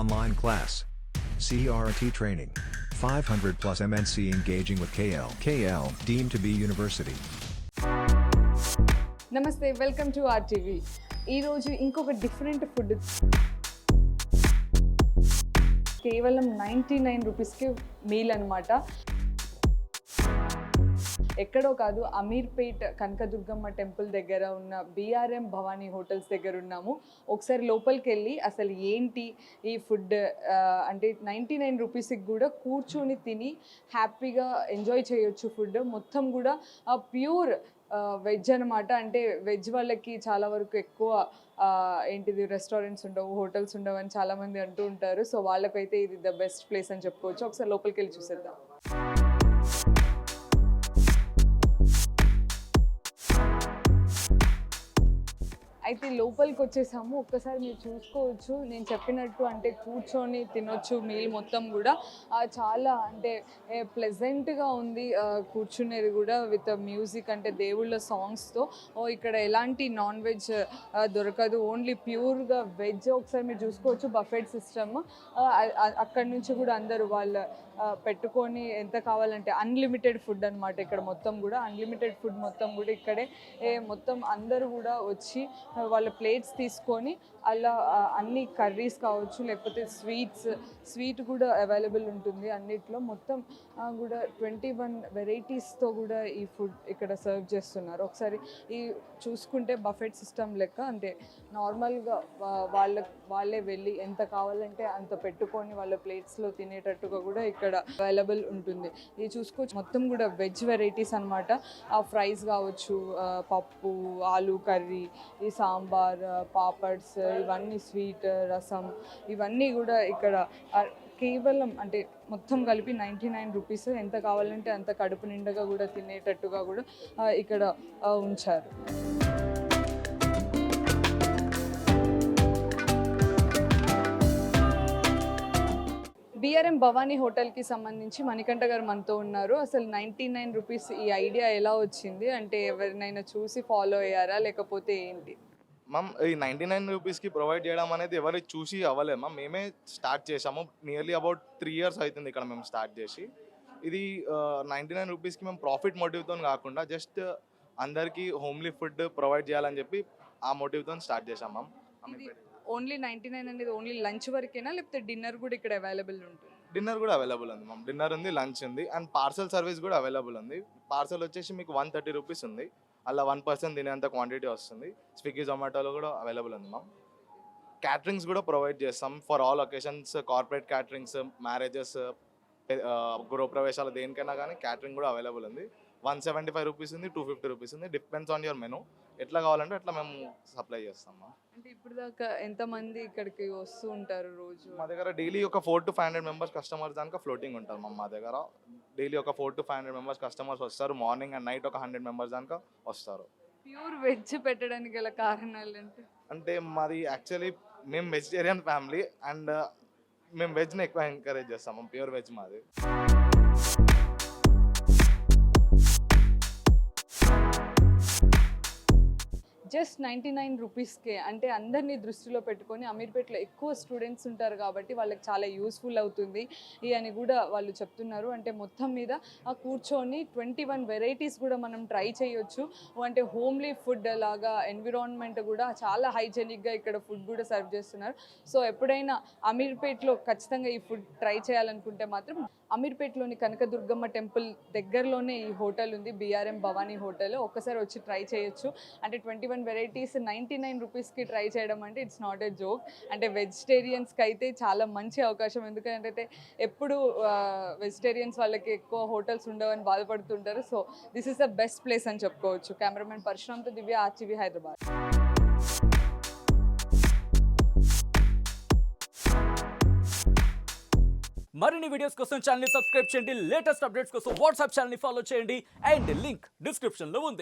online class. CRT training. 500 plus MNC engaging with KL. KL deemed to be university. నమస్తే welcome to RTV ఈరోజు ఇంకొక different food కేవలం ninety nine రూపీస్కి meal అనమాట ఎక్కడో కాదు అమీర్పేట్ కనకదుర్గమ్మ టెంపుల్ దగ్గర ఉన్న బీఆర్ఎం భవానీ హోటల్స్ దగ్గర ఉన్నాము. ఒకసారి లోపలికి వెళ్ళి అసలు ఏంటి ఈ ఫుడ్? అంటే నైంటీ నైన్ రూపీస్కి కూడా కూర్చొని తిని హ్యాపీగా ఎంజాయ్ చేయొచ్చు ఫుడ్. మొత్తం కూడా ప్యూర్ వెజ్ అనమాట అంటే వెజ్ వాళ్ళకి చాలా వరకు ఎక్కువ ఏంటిది రెస్టారెంట్స్ ఉండవు హోటల్స్ ఉండవు అని చాలామంది అంటూ ఉంటారు. సో వాళ్ళకైతే ఇది ద బెస్ట్ ప్లేస్ అని చెప్పుకోవచ్చు. ఒకసారి లోపలికి వెళ్ళి చూసేద్దాం. అయితే లోపలికి వచ్చేసాము ఒక్కసారి మీరు చూసుకోవచ్చు. నేను చెప్పినట్టు అంటే కూర్చొని తినొచ్చు మీల్ మొత్తం కూడా. చాలా అంటే ప్లెజెంట్గా ఉంది. కూర్చునేది కూడా విత్ మ్యూజిక్ అంటే దేవుళ్ళ సాంగ్స్తో ఓ ఇక్కడ ఎలాంటి నాన్ వెజ్ దొరకదు. ఓన్లీ ప్యూర్గా వెజ్ ఒకసారి మీరు చూసుకోవచ్చు. బఫెట్ సిస్టమ్ అక్కడి నుంచి కూడా అందరూ వాళ్ళ పెట్టుకొని ఎంత కావాలంటే అన్లిమిటెడ్ ఫుడ్ అనమాట ఇక్కడ మొత్తం కూడా. అన్లిమిటెడ్ ఫుడ్ మొత్తం కూడా ఇక్కడే. మొత్తం అందరూ కూడా వచ్చి వాళ్ళ ప్లేట్స్ తీసుకొని అలా అన్ని కర్రీస్ కావచ్చు లేకపోతే స్వీట్స్ స్వీట్ కూడా అవైలబుల్ ఉంటుంది అన్నిట్లో. మొత్తం కూడా ట్వంటీ వన్ వెరైటీస్తో కూడా ఈ ఫుడ్ ఇక్కడ సర్వ్ చేస్తున్నారు. ఒకసారి ఈ చూసుకుంటే బఫెట్ సిస్టమ్ లెక్క అంటే నార్మల్గా వాళ్ళ వాళ్ళే వెళ్ళి ఎంత కావాలంటే అంత పెట్టుకొని వాళ్ళ ప్లేట్స్లో తినేటట్టుగా కూడా ఇక్కడ అవైలబుల్ ఉంటుంది. ఇది చూసుకోవచ్చు. మొత్తం కూడా వెజ్ వెరైటీస్ అనమాట ఆ ఫ్రైస్ కావచ్చు పప్పు ఆలు కర్రీ ఈ సా సాంబార్ పాపడ్స్ ఇవన్నీ స్వీట్ రసం ఇవన్నీ కూడా ఇక్కడ కేవలం అంటే మొత్తం కలిపి నైంటీ నైన్ రూపీస్. ఎంత కావాలంటే అంత కడుపు నిండగా కూడా తినేటట్టుగా కూడా ఇక్కడ ఉంచారు. బిఆర్ఎం భవానీ హోటల్కి సంబంధించి మణికంఠ గారు మనతో ఉన్నారు. అసలు నైంటీ నైన్ రూపీస్ ఈ ఐడియా ఎలా వచ్చింది? అంటే ఎవరినైనా చూసి ఫాలో అయ్యారా? లేకపోతే ఏంటి? మ్యామ్ ఈ నైంటీ నైన్ రూపీస్కి ప్రొవైడ్ చేయడం అనేది ఎవరు చూసి అవ్వలేదు. మ్యామ్ మేమే స్టార్ట్ చేసాము నియర్లీ అబౌట్ త్రీ ఇయర్స్ అవుతుంది ఇక్కడ మేము స్టార్ట్ చేసి. ఇది నైంటీ నైన్ రూపీస్కి మేము ప్రాఫిట్ మోటివ్తో కాకుండా జస్ట్ అందరికీ హోమ్లీ ఫుడ్ ప్రొవైడ్ చేయాలని చెప్పి ఆ మోటివ్తో స్టార్ట్ చేసాం మ్యామ్ ఓన్లీ నైంటీ నైన్ అనేది ఓన్లీ లంచ్ వరకేనా? లేకపోతే డిన్నర్ కూడా ఇక్కడ అవైలబుల్ ఉంటుంది? డిన్నర్ కూడా అవైలబుల్ ఉంది మ్యామ్ డిన్నర్ ఉంది లంచ్ ఉంది. అండ్ పార్సల్ సర్వీస్ కూడా అవైలబుల్ ఉంది. పార్సల్ వచ్చేసి మీకు వన్ థర్టీ రూపీస్ ఉంది. అలా వన్ పర్సన్ తినేంత క్వాంటిటీ వస్తుంది. స్విగ్గీ జొమాటోలో కూడా అవైలబుల్ ఉంది మ్యామ్ క్యాటరింగ్స్ కూడా ప్రొవైడ్ చేస్తాం. For all occasions corporate caterings marriages గృహప్రవేశాలు దేనికైనా కానీ క్యాటరింగ్ కూడా అవైలబుల్ ఉంది. వన్ సెవెంటీ ఫైవ్ రూపీస్ ఉంది టూ ఫిఫ్టీ రూపీస్ ఉంది. డిపెండ్స్ ఆన్ యువర్ మెనూ ఎట్లా కావాలంటే అట్లా మేము సప్లై చేస్తాం అంటే ఇప్పుడు దాకా ఎంతమంది ఇక్కడికి వస్తూ ఉంటారు రోజు? మా దగ్గర డైలీ ఒక four to five hundred members customers దానికి ఫ్లోటింగ్ ఉంటుంది మా దగ్గర. డైలీ ఒక four to five hundred members customers వస్తారు. మార్నింగ్ అండ్ నైట్ ఒక హండ్రెడ్ మెంబర్స్ దాకా వస్తారు. ప్యూర్ వెజ్ పెట్టడానికి గల కారణాలు అంటే అంటే మాది యాక్చువల్లీ మేము వెజిటేరియన్ ఫ్యామిలీ అండ్ మేము వెజ్ని ఎక్కువ ఎంకరేజ్ చేస్తాము ప్యూర్ వెజ్ మాది. జస్ట్ నైంటీ నైన్ రూపీస్కే. అంటే అందరినీ దృష్టిలో పెట్టుకొని అమీర్పేటలో ఎక్కువ స్టూడెంట్స్ ఉంటారు కాబట్టి వాళ్ళకి చాలా యూస్ఫుల్ అవుతుంది. అని కూడా వాళ్ళు చెప్తున్నారు. అంటే మొత్తం మీద ఆ కూర్చొని ట్వంటీ వన్ వెరైటీస్ కూడా మనం ట్రై చేయొచ్చు. అంటే హోమ్లీ ఫుడ్ లాగా ఎన్విరాన్మెంట్ కూడా చాలా హైజెనిక్గా ఇక్కడ ఫుడ్ కూడా సర్వ్ చేస్తున్నారు. సో ఎప్పుడైనా అమీర్పేట్లో ఖచ్చితంగా ఈ ఫుడ్ ట్రై చేయాలనుకుంటే మాత్రం అమీర్పేట్లోని కనకదుర్గమ్మ టెంపుల్ దగ్గరలోనే ఈ హోటల్ ఉంది. BRM Bhavani hotel. ఒక్కసారి వచ్చి ట్రై చేయొచ్చు. అంటే twenty one varieties ninety nine రూపీస్కి ట్రై చేయడం అంటే ఇట్స్ నాట్ ఎ జోక్ అంటే వెజిటేరియన్స్కి అయితే చాలా మంచి అవకాశం. ఎందుకంటే ఎప్పుడు వెజిటేరియన్స్ వాళ్ళకి ఎక్కువ హోటల్స్ ఉండవని బాధపడుతుంటారు. So this is the best place అని చెప్పుకోవచ్చు. కెమెరామెన్ పరశురామ్తో దివ్య ఆర్చివి హైదరాబాద్ మరిన్ని వీడియోస్ కోసం ఛానల్ సబ్స్క్రైబ్ చేయండి. లేటెస్ట్ అప్డేట్స్ కోసం వాట్సాప్ ఛానల్ ఫాలో చేయండి. అండ్ లింక్ డిస్క్రిప్షన్లో ఉంది.